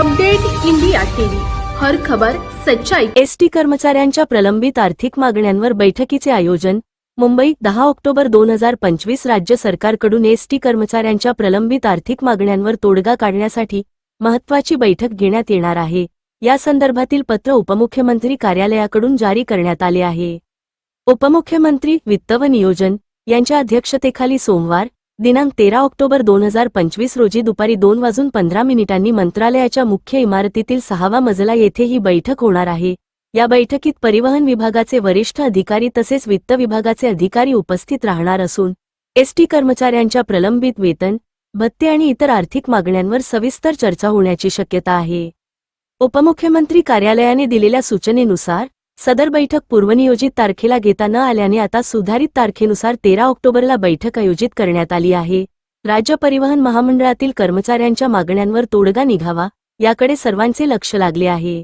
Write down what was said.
Update India TV. हर खबर सच्चाई. ST कर्मचाऱ्यांच्या प्रलंबित आर्थिक मागण्यांवर बैठकीचे आयोजन मुंबई दहा ऑक्टोबर दोन हजार पंचवीस राज्य सरकारकडून एसटी कर्मचाऱ्यांच्या प्रलंबित आर्थिक मागण्यांवर तोडगा काढण्यासाठी महत्वाची बैठक घेण्यात येणार आहे. या संदर्भातील पत्र उपमुख्यमंत्री कार्यालयाकडून जारी करण्यात आले आहे. उपमुख्यमंत्री वित्त व नियोजन यांच्या अध्यक्षतेखाली सोमवार दिनांक तेरा ऑक्टोबर दोन हजार पंचवीस रोजी दुपारी दोन वाजून पंधरा मिनिटांनी मंत्रालयाच्या मुख्य इमारतीतील सहावा मजला येथे ही बैठक होणार आहे. या बैठकीत परिवहन विभागाचे वरिष्ठ अधिकारी तसेच वित्त विभागाचे अधिकारी उपस्थित राहणार असून एसटी कर्मचाऱ्यांच्या प्रलंबित वेतन भत्ते आणि इतर आर्थिक मागण्यांवर सविस्तर चर्चा होण्याची शक्यता आहे. उपमुख्यमंत्री कार्यालयाने दिलेल्या सूचनेनुसार सदर बैठक पूर्वनियोजित तारखेला घेता न आल्याने आता सुधारित तारखेनुसार तेरा ऑक्टोबरला बैठक आयोजित करण्यात आली आहे. राज्य परिवहन महामंडळातील कर्मचाऱ्यांच्या मागण्यांवर तोडगा निघावा याकडे सर्वांचे लक्ष लागले आहे.